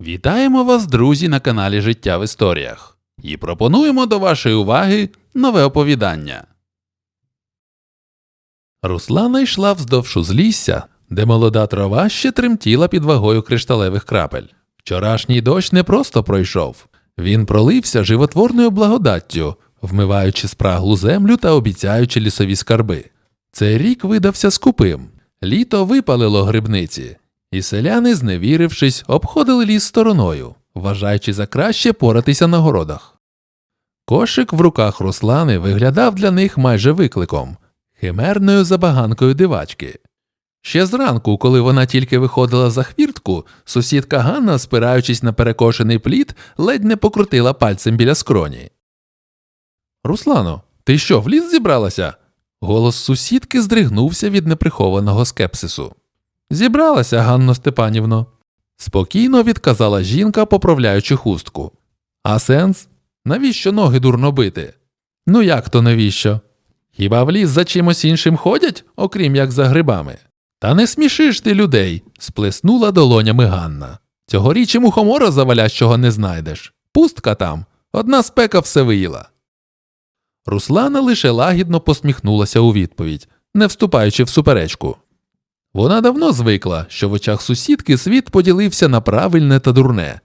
Вітаємо вас, друзі, на каналі Життя в історіях і пропонуємо до вашої уваги нове оповідання. Руслана йшла вздовж узлісся, де молода трава ще тремтіла під вагою кришталевих крапель. Вчорашній дощ не просто пройшов, він пролився животворною благодаттю, вмиваючи спраглу землю та обіцяючи лісові скарби. Цей рік видався скупим. Літо випалило грибниці, і селяни, зневірившись, обходили ліс стороною, вважаючи за краще поратися на городах. Кошик в руках Руслани виглядав для них майже викликом, химерною забаганкою дивачки. Ще зранку, коли вона тільки виходила за хвіртку, сусідка Ганна, спираючись на перекошений плід, ледь не покрутила пальцем біля скроні. Руслано, ти що, в ліс зібралася? Голос сусідки здригнувся від неприхованого скепсису. Зібралася, Ганно Степанівно. Спокійно відказала жінка, поправляючи хустку. А сенс? Навіщо ноги дурно бити? Ну як то навіщо? Хіба в ліс за чимось іншим ходять, окрім як за грибами? Та не смішиш ти людей, сплеснула долонями Ганна. Цьогоріч і мухомора завалящого не знайдеш. Пустка там, одна спека все виїла. Руслана лише лагідно посміхнулася у відповідь, не вступаючи в суперечку. Вона давно звикла, що в очах сусідки світ поділився на правильне та дурне,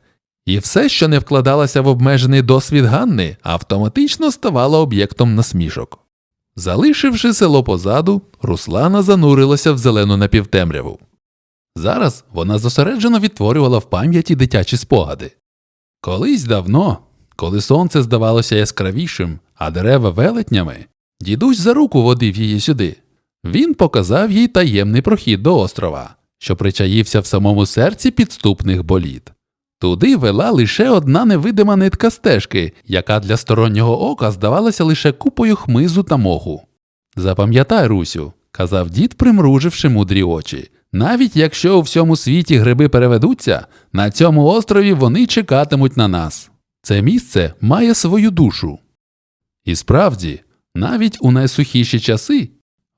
і все, що не вкладалося в обмежений досвід Ганни, автоматично ставало об'єктом насмішок. Залишивши село позаду, Руслана занурилася в зелену напівтемряву. Зараз вона зосереджено відтворювала в пам'яті дитячі спогади. Колись давно, коли сонце здавалося яскравішим, а дерева велетнями, дідусь за руку водив її сюди. Він показав їй таємний прохід до острова, що причаївся в самому серці підступних боліт. Туди вела лише одна невидима нитка стежки, яка для стороннього ока здавалася лише купою хмизу та моху. Запам'ятай, Русю, казав дід, примруживши мудрі очі. Навіть якщо у всьому світі гриби переведуться, на цьому острові вони чекатимуть на нас. Це місце має свою душу. І справді, навіть у найсухіші часи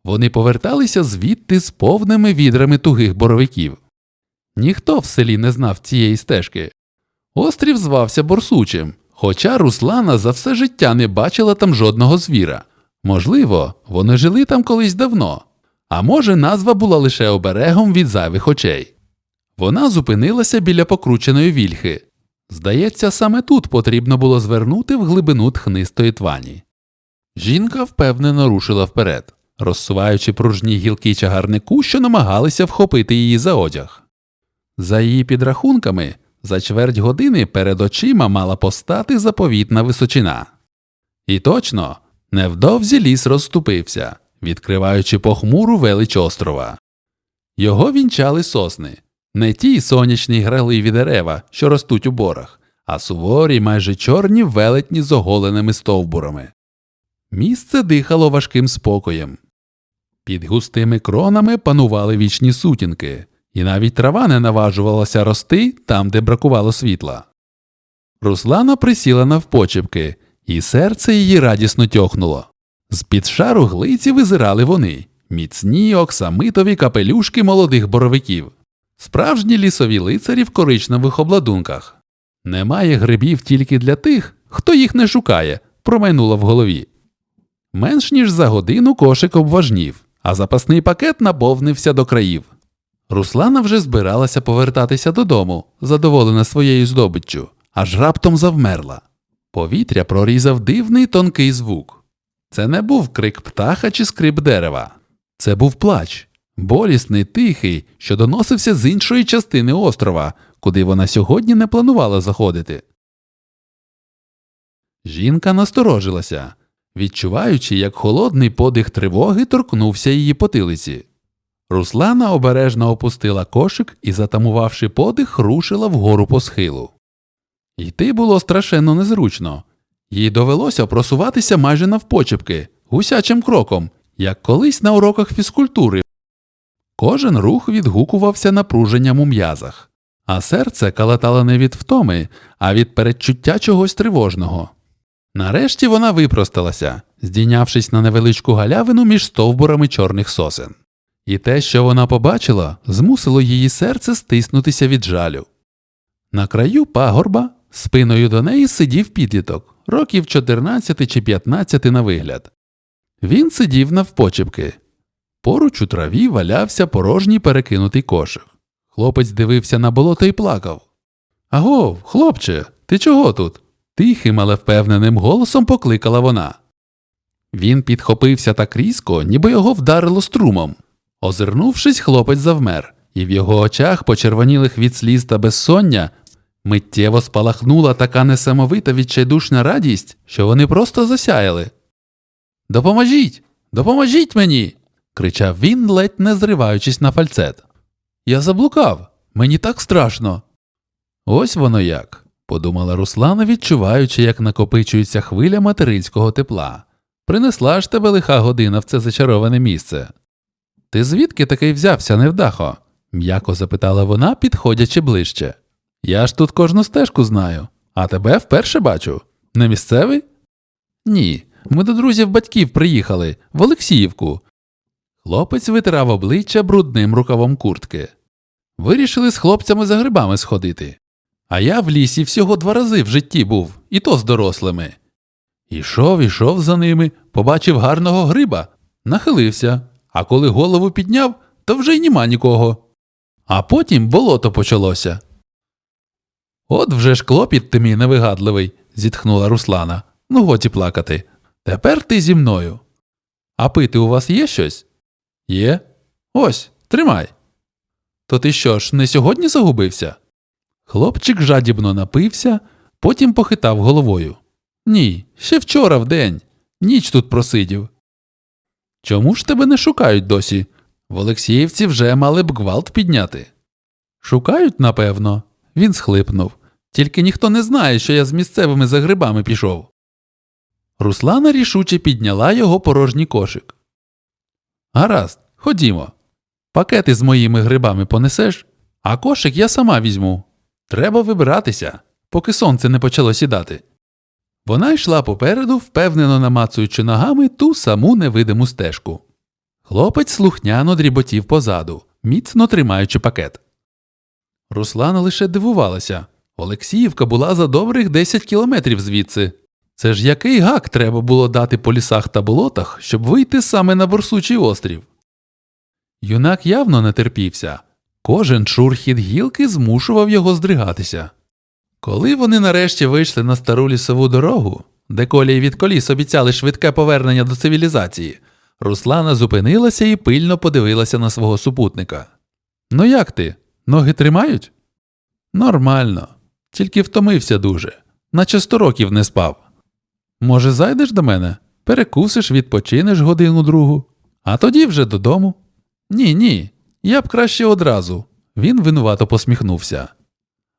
вони поверталися звідти з повними відрами тугих боровиків. Ніхто в селі не знав цієї стежки. Острів звався Борсучим, хоча Руслана за все життя не бачила там жодного звіра. Можливо, вони жили там колись давно, а може, назва була лише оберегом від зайвих очей. Вона зупинилася біля покрученої вільхи. Здається, саме тут потрібно було звернути в глибину тхнистої твані. Жінка впевнено рушила вперед, розсуваючи пружні гілки чагарнику, що намагалися вхопити її за одяг. За її підрахунками, за чверть години перед очима мала постати заповітна височина. І точно, невдовзі ліс розступився, відкриваючи похмуру велич острова. Його вінчали сосни, не ті сонячні граливі дерева, що ростуть у борах, а суворі, майже чорні велетні з оголеними стовбурами. Місце дихало важким спокоєм. Під густими кронами панували вічні сутінки, і навіть трава не наважувалася рости там, де бракувало світла. Руслана присіла навпочепки, і серце її радісно тьохнуло. З під шару глиці визирали вони міцні оксамитові капелюшки молодих боровиків, справжні лісові лицарі в коричневих обладунках. Немає грибів тільки для тих, хто їх не шукає, промайнуло в голові. Менш ніж за годину кошик обважнів, а запасний пакет наповнився до країв. Руслана вже збиралася повертатися додому, задоволена своєю здобиччю, аж раптом завмерла. Повітря прорізав дивний тонкий звук. Це не був крик птаха чи скрип дерева. Це був плач, болісний, тихий, що доносився з іншої частини острова, куди вона сьогодні не планувала заходити. Жінка насторожилася, відчуваючи, як холодний подих тривоги торкнувся її потилиці. Руслана обережно опустила кошик і, затамувавши подих, рушила вгору по схилу. Йти було страшенно незручно. Їй довелося просуватися майже навпочепки, гусячим кроком, як колись на уроках фізкультури. Кожен рух відгукувався напруженням у м'язах, а серце калатало не від втоми, а від передчуття чогось тривожного. Нарешті вона випросталася, здійнявшись на невеличку галявину між стовбурами чорних сосен. І те, що вона побачила, змусило її серце стиснутися від жалю. На краю пагорба спиною до неї сидів підліток, років 14 чи 15 на вигляд. Він сидів навпочепки. Поруч у траві валявся порожній перекинутий кошик. Хлопець дивився на болото і плакав. Агов, хлопче, ти чого тут? Тихим, але впевненим голосом покликала вона. Він підхопився так різко, ніби його вдарило струмом. Озирнувшись, хлопець завмер, і в його очах, почервонілих від сліз та безсоння, миттєво спалахнула така несамовита відчайдушна радість, що вони просто засяяли. Допоможіть! Допоможіть мені. кричав він, ледь не зриваючись на фальцет. Я заблукав. Мені так страшно. Ось воно як, подумала Руслана, відчуваючи, як накопичується хвиля материнського тепла. Принесла ж тебе лиха година в це зачароване місце. Ти звідки такий взявся, невдахо? м'яко запитала вона, підходячи ближче. Я ж тут кожну стежку знаю, а тебе вперше бачу. Не місцевий? Ні. Ми до друзів батьків приїхали в Олексіївку. Хлопець витирав обличчя брудним рукавом куртки. Вирішили з хлопцями за грибами сходити. А я в лісі всього два рази в житті був, і то з дорослими. Ішов, ішов за ними, побачив гарного гриба, нахилився, а коли голову підняв, то вже й нема нікого. А потім болото почалося. От вже ж клопіт ти мій невигадливий, зітхнула Руслана. Ну, годі плакати. Тепер ти зі мною. А пити у вас є щось? Є. Ось, тримай. То ти що ж, не сьогодні загубився? Хлопчик жадібно напився, потім похитав головою. Ні, ще вчора вдень. Ніч тут просидів. Чому ж тебе не шукають досі? В Олексіївці вже мали б гвалт підняти. Шукають, напевно, він схлипнув. Тільки ніхто не знає, що я з місцевими за грибами пішов. Руслана рішуче підняла його порожній кошик. Гаразд, ходімо. Пакети з моїми грибами понесеш, а кошик я сама візьму. Треба вибиратися, поки сонце не почало сідати. Вона йшла попереду, впевнено намацуючи ногами ту саму невидиму стежку. Хлопець слухняно дріботів позаду, міцно тримаючи пакет. Руслана лише дивувалася. Олексіївка була за добрих 10 кілометрів звідси. Це ж який гак треба було дати по лісах та болотах, щоб вийти саме на Борсучий острів. Юнак явно не терпівся. Кожен шурхіт гілки змушував його здригатися. Коли вони нарешті вийшли на стару лісову дорогу, де колії від коліс обіцяли швидке повернення до цивілізації, Руслана зупинилася і пильно подивилася на свого супутника. Ну як ти? Ноги тримають? Нормально, тільки втомився дуже, наче сто років не спав. Може, зайдеш до мене, перекусиш, відпочинеш годину другу, а тоді вже додому. Ні, ні, я б краще одразу. Він винувато посміхнувся.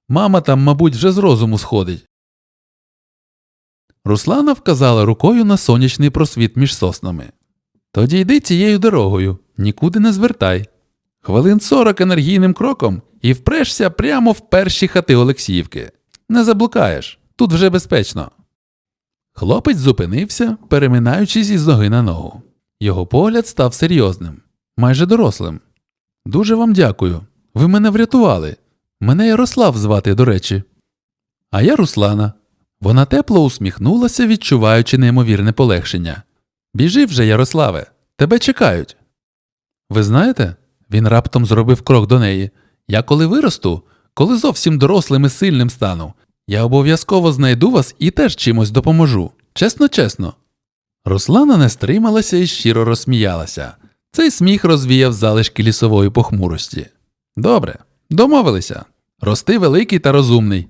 Мама там, мабуть, вже з розуму сходить. Руслана вказала рукою на сонячний просвіт між соснами. Тоді йди цією дорогою, нікуди не звертай. Хвилин сорок енергійним кроком і впрешся прямо в перші хати Олексіївки. Не заблукаєш, тут вже безпечно. Хлопець зупинився, переминаючись із ноги на ногу. Його погляд став серйозним, майже дорослим. Дуже вам дякую. Ви мене врятували. Мене Ярослав звати, до речі. А я Руслана. Вона тепло усміхнулася, відчуваючи неймовірне полегшення. Біжи вже, Ярославе, тебе чекають. Ви знаєте, він раптом зробив крок до неї. Я коли виросту, коли зовсім дорослим і сильним стану, я обов'язково знайду вас і теж чимось допоможу. Чесно, чесно. Руслана не стрималася і щиро розсміялася. Цей сміх розвіяв залишки лісової похмурості. Добре, домовилися. Рости великий та розумний.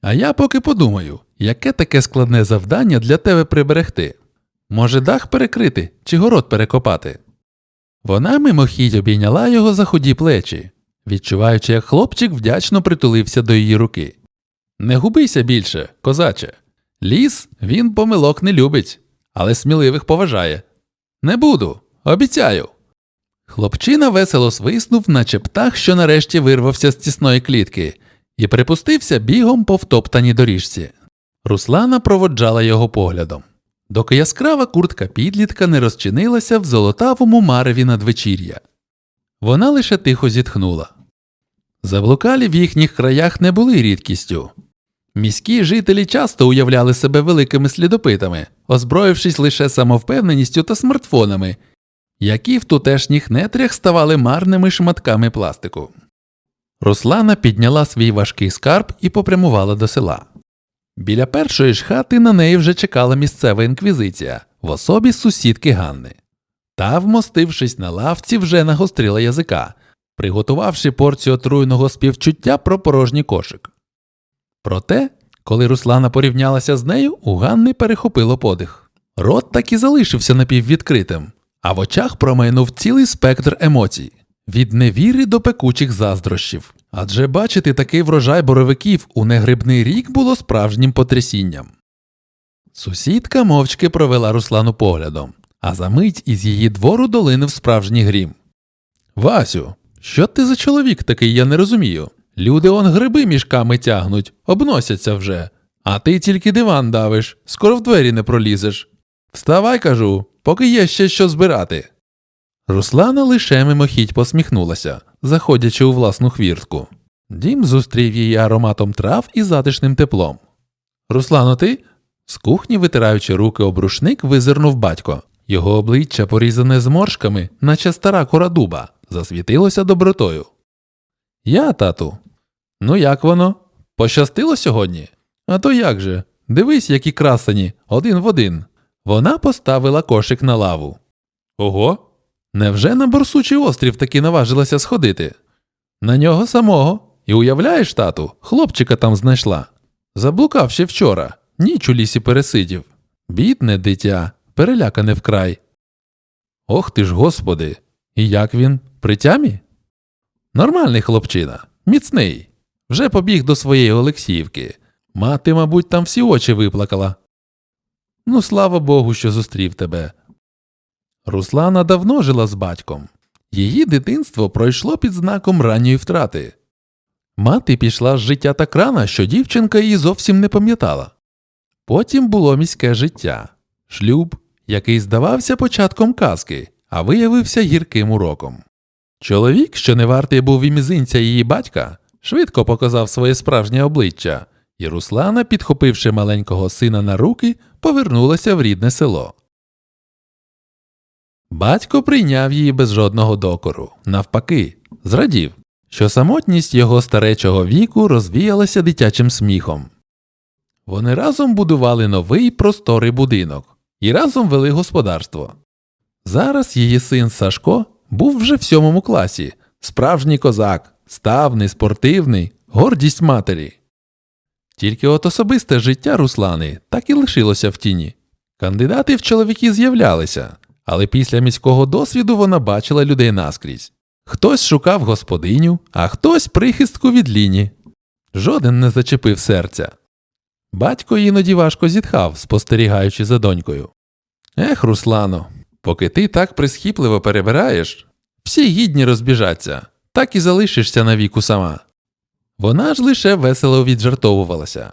А я поки подумаю, яке таке складне завдання для тебе приберегти. Може, дах перекрити чи город перекопати? Вона мимохідь обійняла його за худі плечі, відчуваючи, як хлопчик вдячно притулився до її руки. Не губися більше, козаче. Ліс він помилок не любить, але сміливих поважає. Не буду, обіцяю. Хлопчина весело свиснув, наче птах, що нарешті вирвався з тісної клітки, і припустився бігом по втоптаній доріжці. Руслана проводжала його поглядом, доки яскрава куртка підлітка не розчинилася в золотавому мареві надвечір'я. Вона лише тихо зітхнула. Заблукалі в їхніх краях не були рідкістю. Міські жителі часто уявляли себе великими слідопитами, озброївшись лише самовпевненістю та смартфонами, які в тутешніх нетрях ставали марними шматками пластику. Руслана підняла свій важкий скарб і попрямувала до села. Біля першої ж хати на неї вже чекала місцева інквізиція в особі сусідки Ганни. Та, вмостившись на лавці, вже нагострила язика, приготувавши порцію отруйного співчуття про порожній кошик. Проте, коли Руслана порівнялася з нею, у Ганни перехопило подих. Рот так і залишився напіввідкритим, а в очах промайнув цілий спектр емоцій від невіри до пекучих заздрощів. Адже бачити такий врожай боровиків у негрибний рік було справжнім потрясінням. Сусідка мовчки провела Руслану поглядом, а за мить із її двору долинув справжній грім. Васю, що ти за чоловік такий, я не розумію. Люди он гриби мішками тягнуть, обносяться вже, а ти тільки диван давиш, скоро в двері не пролізеш. Вставай, кажу, поки є ще що збирати. Руслана лише мимохідь посміхнулася, заходячи у власну хвіртку. Дім зустрів її ароматом трав і затишним теплом. Руслано, ти? З кухні, витираючи руки об рушник, визирнув батько. Його обличчя, порізане зморшками, наче стара кора дуба, засвітилося добротою. Я, тату. Ну як воно? Пощастило сьогодні? А то як же? Дивись, які красені, один в один. Вона поставила кошик на лаву. Ого. Невже на борсучий острів таки наважилася сходити? На нього самого. І уявляєш, тату, хлопчика там знайшла. Заблукав ще вчора, ніч у лісі пересидів. Бідне дитя, перелякане вкрай. Ох ти ж, господи, і як він? При тямі? Нормальний хлопчина, міцний. Вже побіг до своєї Олексіївки. Мати, мабуть, там всі очі виплакала. Ну, слава Богу, що зустрів тебе. Руслана давно жила з батьком. Її дитинство пройшло під знаком ранньої втрати. Мати пішла з життя так рано, що дівчинка її зовсім не пам'ятала. Потім було міське життя, шлюб, який здавався початком казки, а виявився гірким уроком. Чоловік, що не вартий був і мізинця її батька, швидко показав своє справжнє обличчя, і Руслана, підхопивши маленького сина на руки, повернулася в рідне село. Батько прийняв її без жодного докору, навпаки, зрадів, що самотність його старечого віку розвіялася дитячим сміхом. Вони разом будували новий просторий будинок і разом вели господарство. Зараз її син Сашко був вже в сьомому класі, справжній козак, ставний, спортивний, гордість матері. Тільки от особисте життя Руслани так і лишилося в тіні. Кандидати в чоловіки з'являлися, але після міського досвіду вона бачила людей наскрізь. Хтось шукав господиню, а хтось прихистку від ліні. Жоден не зачепив серця. Батько іноді важко зітхав, спостерігаючи за донькою. Ех, Руслано, поки ти так присхіпливо перебираєш, всі гідні розбіжаться, так і залишишся навіку сама. Вона ж лише весело віджартовувалася.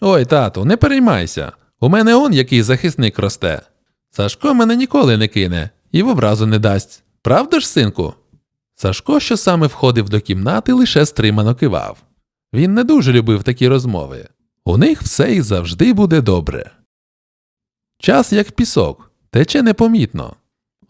Ой, тату, не переймайся. У мене он який захисник росте. Сашко мене ніколи не кине і в образу не дасть. Правда ж, синку? Сашко, що саме входив до кімнати, лише стримано кивав. Він не дуже любив такі розмови. У них все і завжди буде добре. Час, як пісок, тече непомітно.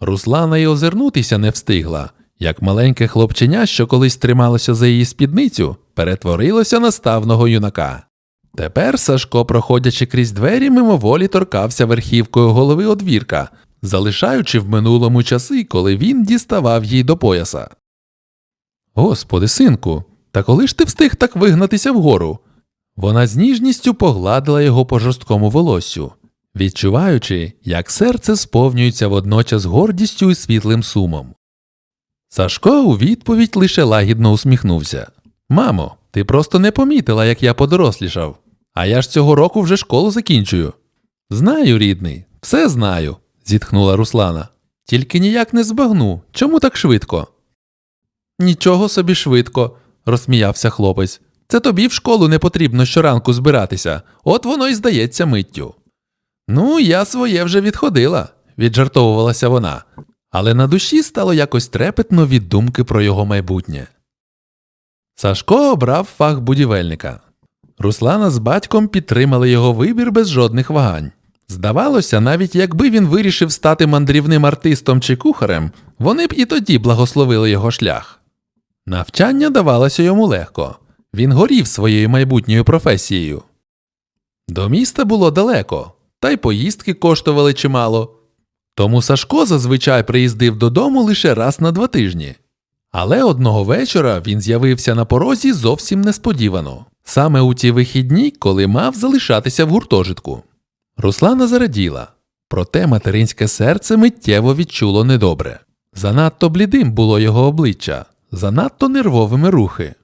Руслана й озирнутися не встигла, як маленьке хлопченя, що колись трималося за її спідницю, перетворилося на ставного юнака. Тепер Сашко, проходячи крізь двері, мимоволі торкався верхівкою голови одвірка, залишаючи в минулому часи, коли він діставав їй до пояса. Господи, синку, та коли ж ти встиг так вигнатися вгору? Вона з ніжністю погладила його по жорсткому волоссю, відчуваючи, як серце сповнюється водночас гордістю і світлим сумом. Сашко у відповідь лише лагідно усміхнувся. Мамо, ти просто не помітила, як я подорослішав, а я ж цього року вже школу закінчую. Знаю, рідний, все знаю, зітхнула Руслана. Тільки ніяк не збагну. Чому так швидко? Нічого собі швидко, розсміявся хлопець. Це тобі в школу не потрібно щоранку збиратися, от воно й здається миттю. Ну, я своє вже відходила, віджартовувалася вона, але на душі стало якось трепетно від думки про його майбутнє. Сашко обрав фах будівельника. Руслана з батьком підтримали його вибір без жодних вагань. Здавалося, навіть якби він вирішив стати мандрівним артистом чи кухарем, вони б і тоді благословили його шлях. Навчання давалося йому легко. Він горів своєю майбутньою професією. До міста було далеко, та й поїздки коштували чимало. Тому Сашко зазвичай приїздив додому лише раз на два тижні. Але одного вечора він з'явився на порозі зовсім несподівано, саме у ті вихідні, коли мав залишатися в гуртожитку. Руслана зараділа, проте материнське серце миттєво відчуло недобре. Занадто блідим було його обличчя, занадто нервовими рухи.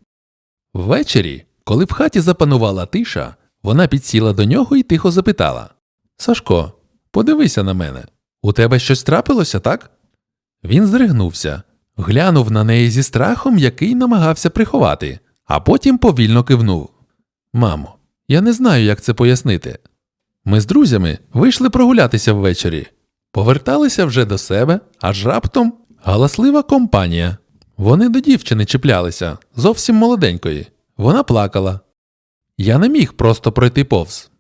Ввечері, коли в хаті запанувала тиша, вона підсіла до нього і тихо запитала Сашко, подивися на мене. У тебе щось трапилося, так? Він здригнувся, глянув на неї зі страхом, який намагався приховати, а потім повільно кивнув. Мамо, я не знаю, як це пояснити. Ми з друзями вийшли прогулятися ввечері, поверталися вже до себе, аж раптом галаслива компанія. Вони до дівчини чіплялися, зовсім молоденької. Вона плакала. Я не міг просто пройти повз.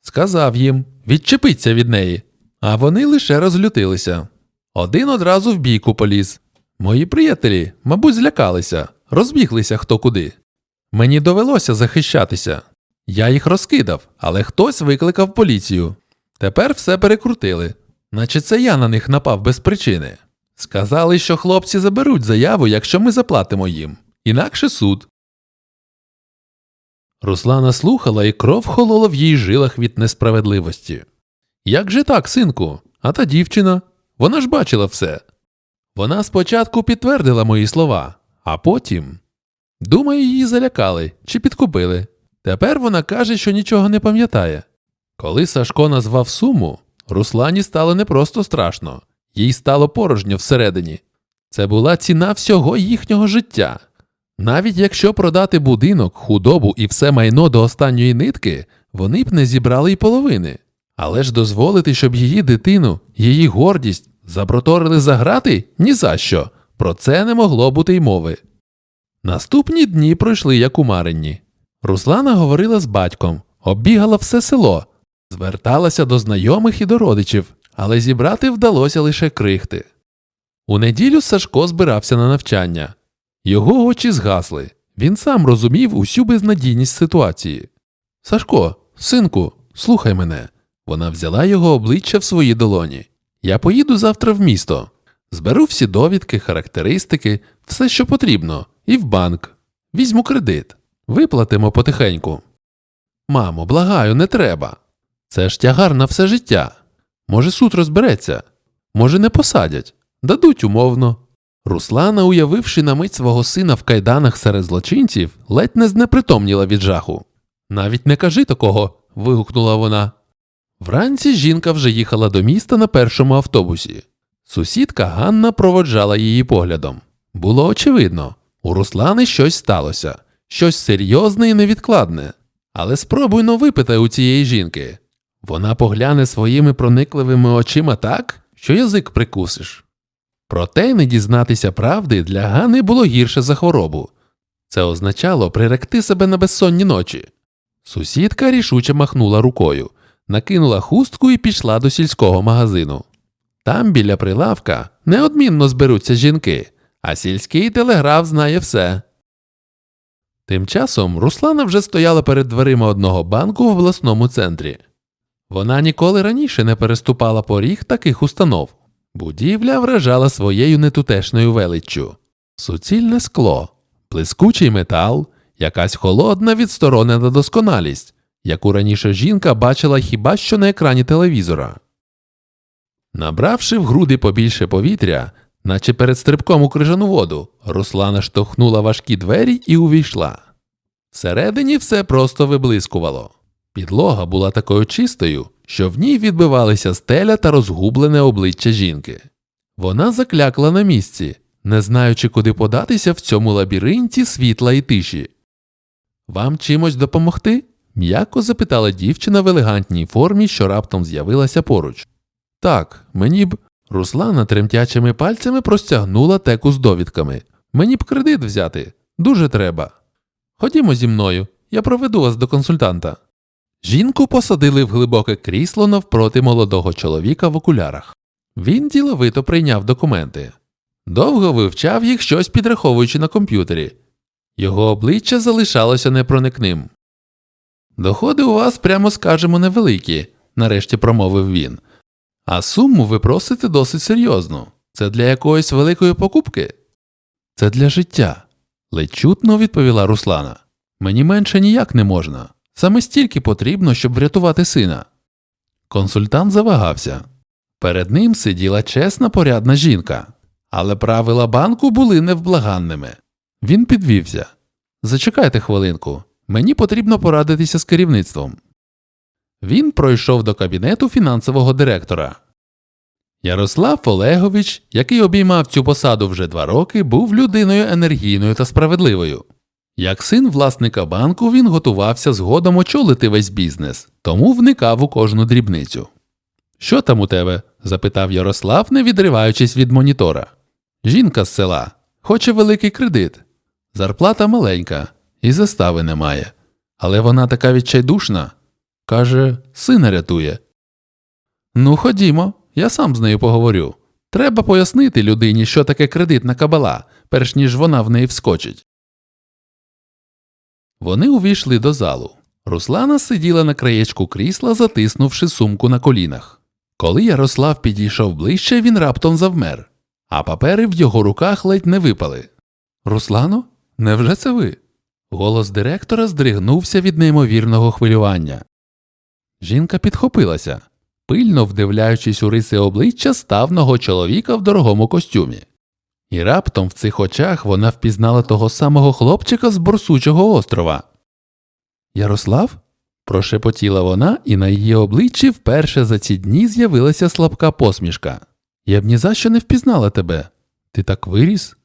Сказав їм відчепиться від неї, а вони лише розлютилися. Один одразу в бійку поліз. Мої приятелі, мабуть, злякалися, розбіглися хто куди. Мені довелося захищатися. Я їх розкидав, але хтось викликав поліцію. Тепер все перекрутили, наче це я на них напав без причини. Сказали, що хлопці заберуть заяву, якщо ми заплатимо їм, інакше суд. Руслана слухала, і кров холола в її жилах від несправедливості. Як же так, синку? А та дівчина? Вона ж бачила все. Вона спочатку підтвердила мої слова, а потім. Думаю, її залякали чи підкупили. Тепер вона каже, що нічого не пам'ятає. Коли Сашко назвав суму, Руслані стало не просто страшно, їй стало порожньо всередині. Це була ціна всього їхнього життя. Навіть якщо продати будинок, худобу і все майно до останньої нитки, вони б не зібрали й половини. Але ж дозволити, щоб її дитину, її гордість запроторили за грати ні за що. Про це не могло бути й мови. Наступні дні пройшли як у Маринні. Руслана говорила з батьком, оббігала все село, зверталася до знайомих і до родичів, але зібрати вдалося лише крихти. У неділю Сашко збирався на навчання. Його очі згасли. Він сам розумів усю безнадійність ситуації. Сашко, синку, слухай мене. Вона взяла його обличчя в свої долоні. Я поїду завтра в місто. Зберу всі довідки, характеристики, все, що потрібно, і в банк. Візьму кредит. Виплатимо потихеньку. Мамо, благаю, не треба. Це ж тягар на все життя. Може, суд розбереться, може, не посадять, дадуть умовно. Руслана, уявивши на мить свого сина в кайданах серед злочинців, ледь не знепритомніла від жаху. Навіть не кажи такого. вигукнула вона. Вранці жінка вже їхала до міста на першому автобусі. Сусідка Ганна проводжала її поглядом. Було очевидно, у Руслани щось сталося, щось серйозне і невідкладне. Але спробуй но випитай у цієї жінки. Вона погляне своїми проникливими очима так, що язик прикусиш. Проте не дізнатися правди для Гани було гірше за хворобу. Це означало приректи себе на безсонні ночі. Сусідка рішуче махнула рукою, накинула хустку і пішла до сільського магазину. Там біля прилавка неодмінно зберуться жінки, а сільський телеграф знає все. Тим часом Руслана вже стояла перед дверима одного банку в обласному центрі. Вона ніколи раніше не переступала поріг таких установ. Будівля вражала своєю нетутешною величчю. Суцільне скло, блискучий метал, якась холодна відсторонена досконалість, яку раніше жінка бачила хіба що на екрані телевізора. Набравши в груди побільше повітря, наче перед стрибком у крижану воду, Руслана штовхнула важкі двері і увійшла. Всередині все просто виблискувало. Підлога була такою чистою, що в ній відбивалися стеля та розгублене обличчя жінки. Вона заклякла на місці, не знаючи, куди податися в цьому лабіринті світла і тиші. Вам чимось допомогти? М'яко запитала дівчина в елегантній формі, що раптом з'явилася поруч. Так, мені б. Руслана тремтячими пальцями простягнула теку з довідками. Мені б кредит взяти. Дуже треба. Ходімо зі мною, я проведу вас до консультанта. Жінку посадили в глибоке крісло навпроти молодого чоловіка в окулярах. Він діловито прийняв документи. Довго вивчав їх щось підраховуючи на комп'ютері. Його обличчя залишалося непроникним. Доходи у вас, прямо скажемо, невеликі, нарешті промовив він. А суму ви просите досить серйозну. Це для якоїсь великої покупки? Це для життя. ледь чутно відповіла Руслана. Мені менше ніяк не можна. Саме стільки потрібно, щоб врятувати сина. Консультант завагався. Перед ним сиділа чесна порядна жінка, але правила банку були невблаганними. Він підвівся. Зачекайте хвилинку, мені потрібно порадитися з керівництвом. Він пройшов до кабінету фінансового директора. Ярослав Олегович, який обіймав цю посаду вже два роки, був людиною енергійною та справедливою. Як син власника банку, він готувався згодом очолити весь бізнес, тому вникав у кожну дрібницю. Що там у тебе? запитав Ярослав, не відриваючись від монітора. Жінка з села хоче великий кредит. Зарплата маленька, і застави немає. Але вона така відчайдушна. Каже, сина рятує. Ну, ходімо, я сам з нею поговорю. Треба пояснити людині, що таке кредитна кабала, перш ніж вона в неї вскочить. Вони увійшли до залу. Руслана сиділа на краєчку крісла, затиснувши сумку на колінах. Коли Ярослав підійшов ближче, він раптом завмер, а папери в його руках ледь не випали. Руслано, невже це ви? Голос директора здригнувся від неймовірного хвилювання. Жінка підхопилася, пильно вдивляючись у риси обличчя ставного чоловіка в дорогому костюмі. І раптом в цих очах вона впізнала того самого хлопчика з Борсучого острова. Ярослав? прошепотіла вона, і на її обличчі вперше за ці дні з'явилася слабка посмішка. Я б ні за що не впізнала тебе. Ти так виріс?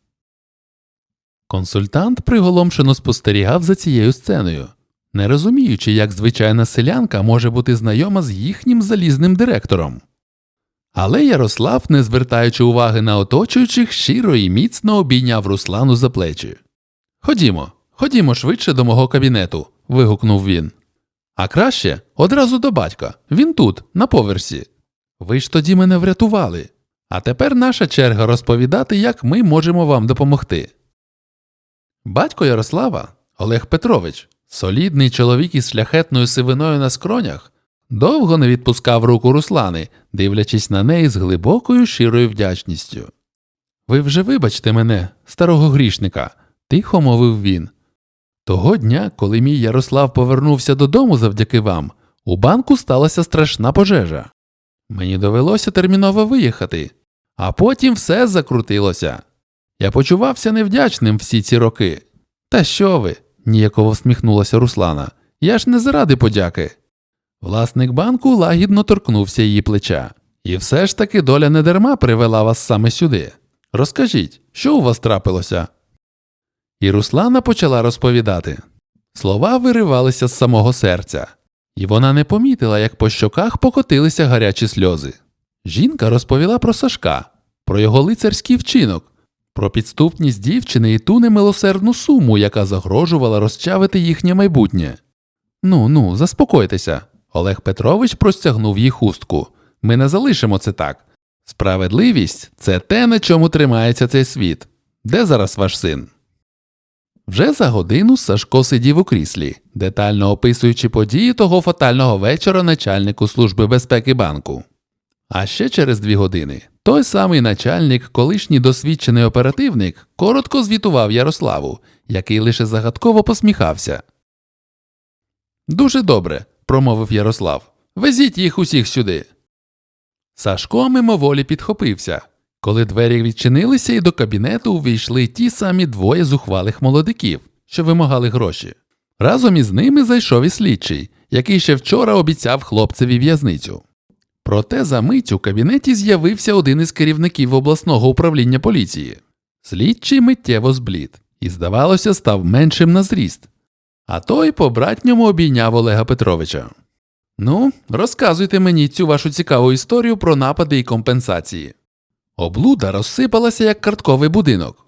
Консультант приголомшено спостерігав за цією сценою, не розуміючи, як звичайна селянка може бути знайома з їхнім залізним директором. Але Ярослав, не звертаючи уваги на оточуючих, щиро і міцно обійняв Руслану за плечі. Ходімо, ходімо швидше до мого кабінету. вигукнув він. А краще одразу до батька. Він тут, на поверсі. Ви ж тоді мене врятували. А тепер наша черга розповідати, як ми можемо вам допомогти. Батько Ярослава, Олег Петрович, солідний чоловік із шляхетною сивиною на скронях, довго не відпускав руку Руслани, дивлячись на неї з глибокою щирою вдячністю. Ви вже вибачте мене, старого грішника, тихо мовив він. Того дня, коли мій Ярослав повернувся додому завдяки вам, у банку сталася страшна пожежа. Мені довелося терміново виїхати, а потім все закрутилося. Я почувався невдячним всі ці роки. Та що ви? ніяково всміхнулася Руслана. Я ж не заради подяки. Власник банку лагідно торкнувся її плеча. І все ж таки доля недарма привела вас саме сюди. Розкажіть, що у вас трапилося? І Руслана почала розповідати. Слова виривалися з самого серця, і вона не помітила, як по щоках покотилися гарячі сльози. Жінка розповіла про Сашка, про його лицарський вчинок, про підступність дівчини і ту немилосердну суму, яка загрожувала розчавити їхнє майбутнє. Ну, ну, заспокойтеся. Олег Петрович простягнув їй хустку. Ми не залишимо це так. Справедливість це те, на чому тримається цей світ. Де зараз ваш син? Вже за годину Сашко сидів у кріслі, детально описуючи події того фатального вечора начальнику Служби безпеки банку. А ще через дві години той самий начальник, колишній досвідчений оперативник, коротко звітував Ярославу, який лише загадково посміхався. Дуже добре, промовив Ярослав. Везіть їх усіх сюди. Сашко мимоволі підхопився. Коли двері відчинилися, і до кабінету увійшли ті самі двоє зухвалих молодиків, що вимагали гроші. Разом із ними зайшов і слідчий, який ще вчора обіцяв хлопцеві в'язницю. Проте за мить у кабінеті з'явився один із керівників обласного управління поліції. Слідчий миттєво зблід і, здавалося, став меншим на зріст. А той по братньому обійняв Олега Петровича. Ну, розказуйте мені цю вашу цікаву історію про напади і компенсації. Облуда розсипалася як картковий будинок.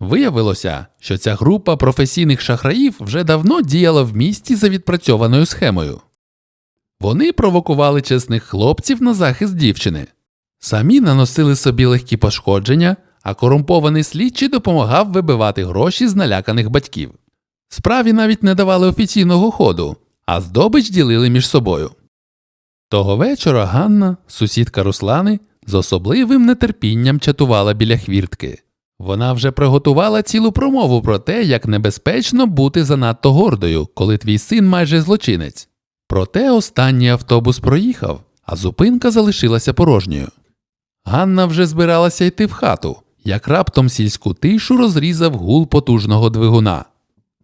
Виявилося, що ця група професійних шахраїв вже давно діяла в місті за відпрацьованою схемою. Вони провокували чесних хлопців на захист дівчини. Самі наносили собі легкі пошкодження, а корумпований слідчий допомагав вибивати гроші з наляканих батьків. Справі навіть не давали офіційного ходу, а здобич ділили між собою. Того вечора Ганна, сусідка Руслани, з особливим нетерпінням чатувала біля хвіртки. Вона вже приготувала цілу промову про те, як небезпечно бути занадто гордою, коли твій син майже злочинець. Проте останній автобус проїхав, а зупинка залишилася порожньою. Ганна вже збиралася йти в хату, як раптом сільську тишу розрізав гул потужного двигуна.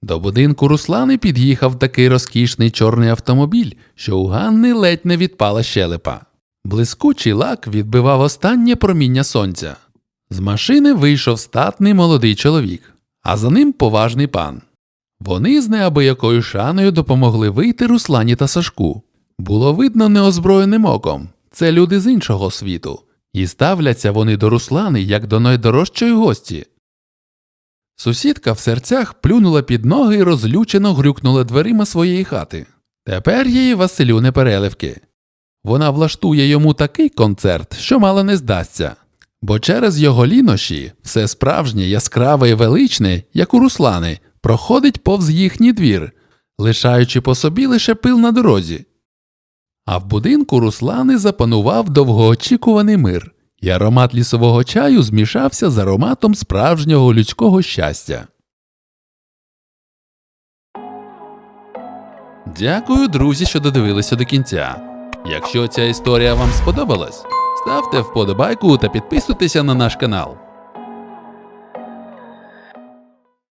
До будинку Руслани під'їхав такий розкішний чорний автомобіль, що у Ганни ледь не відпала щелепа. Блискучий лак відбивав останнє проміння сонця. З машини вийшов статний молодий чоловік, а за ним поважний пан. Вони з неабиякою шаною допомогли вийти Руслані та Сашку. Було видно неозброєним оком це люди з іншого світу, і ставляться вони до Руслани як до найдорожчої гості. Сусідка в серцях плюнула під ноги і розлючено грюкнула дверима своєї хати. Тепер її Василю не переливки. Вона влаштує йому такий концерт, що мало не здасться. Бо через його лінощі все справжнє, яскраве і величне, як у Руслани, проходить повз їхній двір, лишаючи по собі лише пил на дорозі. А в будинку Руслани запанував довгоочікуваний мир, і аромат лісового чаю змішався з ароматом справжнього людського щастя. Дякую, друзі, що додивилися до кінця. Якщо ця історія вам сподобалась, ставте вподобайку та підписуйтеся на наш канал.